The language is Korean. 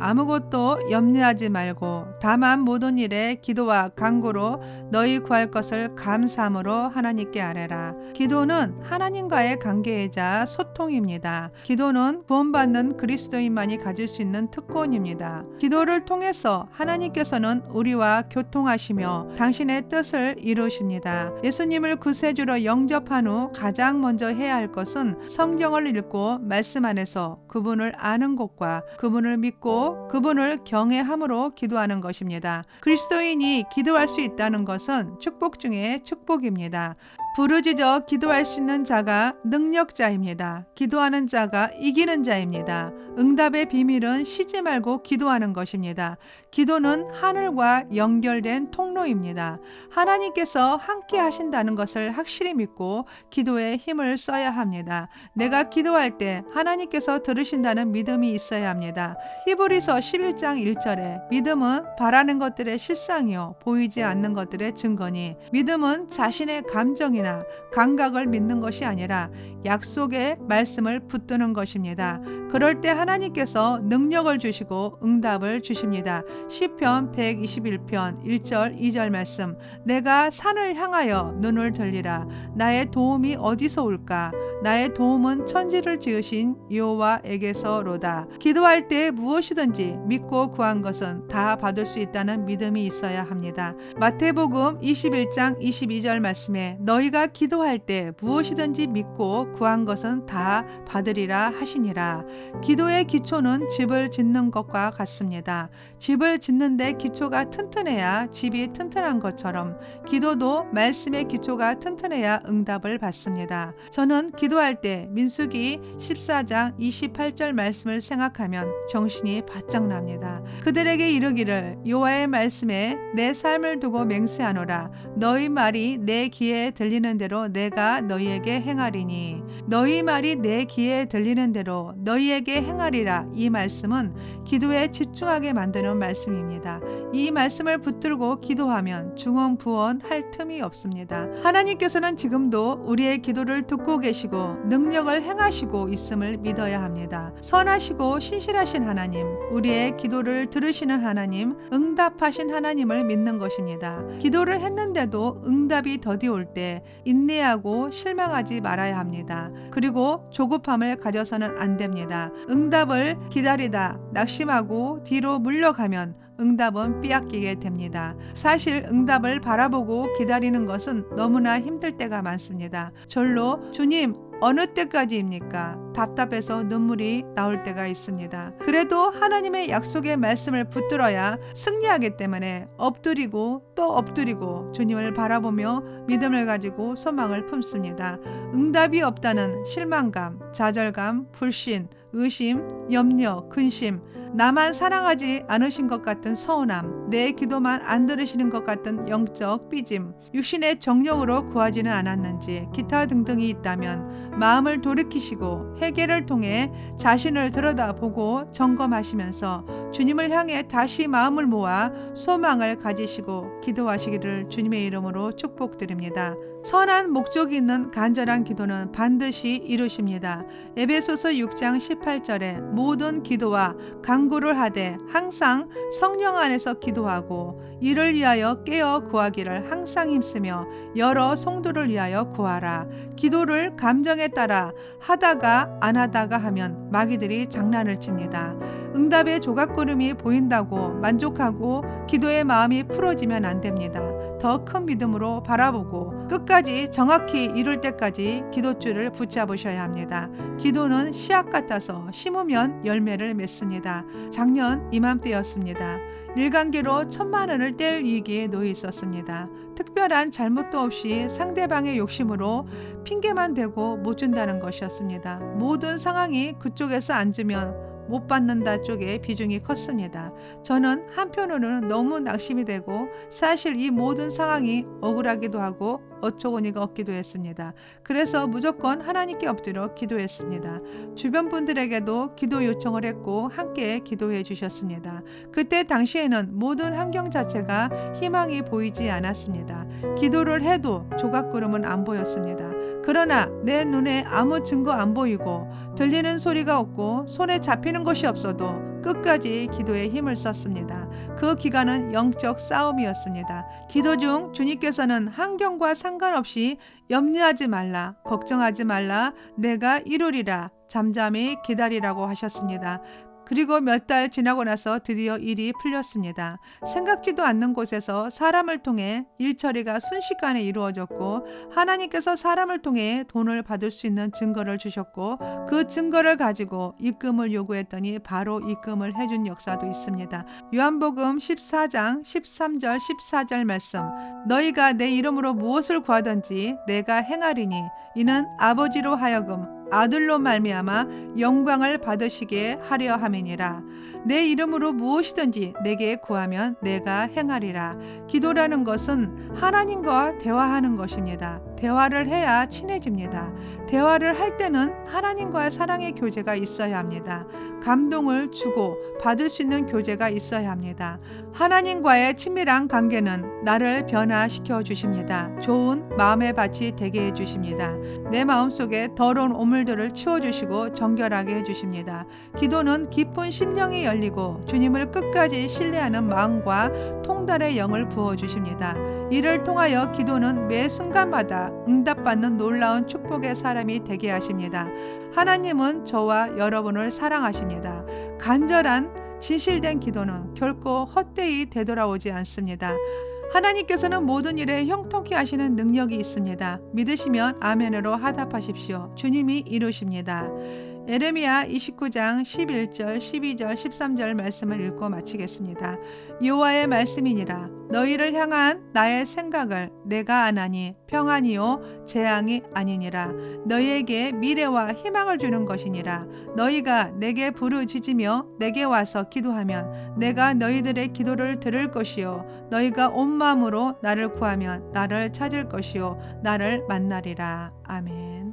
아무것도 염려하지 말고 다만 모든 일에 기도와 간구로 너희 구할 것을 감사함으로 하나님께 아뢰라. 기도는 하나님과의 관계이자 소통입니다. 기도는 구원받는 그리스도인만이 가질 수 있는 특권입니다. 기도를 통해서 하나님께서는 우리와 교통하시며 당신의 뜻을 이루십니다. 예수님을 구세주로 영접한 후 가장 먼저 해야 할 것은 성경을 읽고 말씀 안에서 그분을 아는 것과 그분을 믿고 그분을 경외함으로 기도하는 것입니다. 그리스도인이 기도할 수 있다는 것은 축복 중에 축복입니다. 부르짖어 기도할 수 있는 자가 능력자입니다. 기도하는 자가 이기는 자입니다. 응답의 비밀은 쉬지 말고 기도하는 것입니다. 기도는 하늘과 연결된 통로입니다. 하나님께서 함께 하신다는 것을 확실히 믿고 기도에 힘을 써야 합니다. 내가 기도할 때 하나님께서 들으신다는 믿음이 있어야 합니다. 히브리서 11장 1절에 믿음은 바라는 것들의 실상이요 보이지 않는 것들의 증거니 믿음은 자신의 감정이 나 감각을 믿는 것이 아니라 약속의 말씀을 붙드는 것입니다. 그럴 때 하나님께서 능력을 주시고 응답을 주십니다. 시편 121편 1절 2절 말씀 내가 산을 향하여 눈을 들리라 나의 도움이 어디서 올까 나의 도움은 천지를 지으신 여호와에게서로다. 기도할 때 무엇이든지 믿고 구한 것은 다 받을 수 있다는 믿음이 있어야 합니다. 마태복음 21장 22절 말씀에 너희 가 기도할 때 무엇이든지 믿고 구한 것은 다 받으리라 하시니라. 기도의 기초는 집을 짓는 것과 같습니다. 집을 짓는데 기초가 튼튼해야 집이 튼튼한 것처럼 기도도 말씀의 기초가 튼튼해야 응답을 받습니다. 저는 기도할 때 민수기 14장 28절 말씀을 생각하면 정신이 바짝 납니다. 그들에게 이르기를 여호와의 말씀에 내 삶을 두고 맹세하노라 너희 말이 내 귀에 들리 는 대로 내가 너희에게 행하리니 너희 말이 내 귀에 들리는 대로 너희에게 행하리라 이 말씀은 기도에 집중하게 만드는 말씀입니다. 이 말씀을 붙들고 기도하면 중언부언 할 틈이 없습니다. 하나님께서는 지금도 우리의 기도를 듣고 계시고 능력을 행하시고 있음을 믿어야 합니다. 선하시고 신실하신 하나님, 우리의 기도를 들으시는 하나님, 응답하신 하나님을 믿는 것입니다. 기도를 했는데도 응답이 더디 올 때 인내하고 실망하지 말아야 합니다. 그리고 조급함을 가져서는 안 됩니다. 응답을 기다리다 낙심하고 뒤로 물러가면 응답은 빼앗기게 됩니다. 사실 응답을 바라보고 기다리는 것은 너무나 힘들 때가 많습니다. 절로 주님 어느 때까지입니까? 답답해서 눈물이 나올 때가 있습니다. 그래도 하나님의 약속의 말씀을 붙들어야 승리하기 때문에 엎드리고 또 엎드리고 주님을 바라보며 믿음을 가지고 소망을 품습니다. 응답이 없다는 실망감, 좌절감, 불신, 의심, 염려, 근심, 나만 사랑하지 않으신 것 같은 서운함, 내 기도만 안 들으시는 것 같은 영적 삐짐, 육신의 정력으로 구하지는 않았는지 기타 등등이 있다면 마음을 돌이키시고 회개를 통해 자신을 들여다보고 점검하시면서 주님을 향해 다시 마음을 모아 소망을 가지시고 기도하시기를 주님의 이름으로 축복드립니다. 선한 목적이 있는 간절한 기도는 반드시 이루십니다. 에베소서 6장 18절에 모든 기도와 간구를 하되 항상 성령 안에서 기도하고 이를 위하여 깨어 구하기를 항상 힘쓰며 여러 성도를 위하여 구하라. 기도를 감정에 따라 하다가 안 하다가 하면 마귀들이 장난을 칩니다. 응답의 조각 구름이 보인다고 만족하고 기도의 마음이 풀어지면 안 됩니다. 더 큰 믿음으로 바라보고 끝까지 정확히 이룰 때까지 기도줄을 붙잡으셔야 합니다. 기도는 씨앗 같아서 심으면 열매를 맺습니다. 작년 이맘때였습니다. 일관계로 천만 원을 뗄 위기에 놓여 있었습니다. 특별한 잘못도 없이 상대방의 욕심으로 핑계만 대고 못 준다는 것이었습니다. 모든 상황이 그쪽에서 안 주면 못 받는다 쪽에 비중이 컸습니다. 저는 한편으로는 너무 낙심이 되고 사실 이 모든 상황이 억울하기도 하고 어처구니가 없기도 했습니다. 그래서 무조건 하나님께 엎드려 기도했습니다. 주변 분들에게도 기도 요청을 했고 함께 기도해 주셨습니다. 그때 당시에는 모든 환경 자체가 희망이 보이지 않았습니다. 기도를 해도 조각구름은 안 보였습니다. 그러나 내 눈에 아무 증거 안 보이고 들리는 소리가 없고 손에 잡히는 것이 없어도 끝까지 기도에 힘을 썼습니다. 그 기간은 영적 싸움이었습니다. 기도 중 주님께서는 환경과 상관없이 염려하지 말라, 걱정하지 말라, 내가 이루리라, 잠잠히 기다리라고 하셨습니다. 그리고 몇 달 지나고 나서 드디어 일이 풀렸습니다. 생각지도 않는 곳에서 사람을 통해 일 처리가 순식간에 이루어졌고 하나님께서 사람을 통해 돈을 받을 수 있는 증거를 주셨고 그 증거를 가지고 입금을 요구했더니 바로 입금을 해준 역사도 있습니다. 요한복음 14장 13절 14절 말씀 너희가 내 이름으로 무엇을 구하든지 내가 행하리니 이는 아버지로 하여금 아들로 말미암아 영광을 받으시게 하려 함이니라. 내 이름으로 무엇이든지 내게 구하면 내가 행하리라. 기도라는 것은 하나님과 대화하는 것입니다. 대화를 해야 친해집니다. 대화를 할 때는 하나님과의 사랑의 교제가 있어야 합니다. 감동을 주고 받을 수 있는 교제가 있어야 합니다. 하나님과의 친밀한 관계는 나를 변화시켜 주십니다. 좋은 마음의 밭이 되게 해 주십니다. 내 마음속에 더러운 오물들을 치워 주시고 정결하게 해 주십니다. 기도는 깊은 심령이 열리고 주님을 끝까지 신뢰하는 마음과 통달의 영을 부어 주십니다. 이를 통하여 기도는 매 순간마다 응답받는 놀라운 축복의 사람이 되게 하십니다. 하나님은 저와 여러분을 사랑하십니다. 간절한 진실된 기도는 결코 헛되이 되돌아오지 않습니다. 하나님께서는 모든 일에 형통케 하시는 능력이 있습니다. 믿으시면 아멘으로 하답하십시오. 주님이 이루십니다. 에레미야 29장 11절, 12절, 13절 말씀을 읽고 마치겠습니다. 여호와의 말씀이니라. 너희를 향한 나의 생각을 내가 아나니 평안이요 재앙이 아니니라. 너희에게 미래와 희망을 주는 것이니라. 너희가 내게 부르짖으며 내게 와서 기도하면 내가 너희들의 기도를 들을 것이요. 너희가 온 마음으로 나를 구하면 나를 찾을 것이요. 나를 만나리라. 아멘.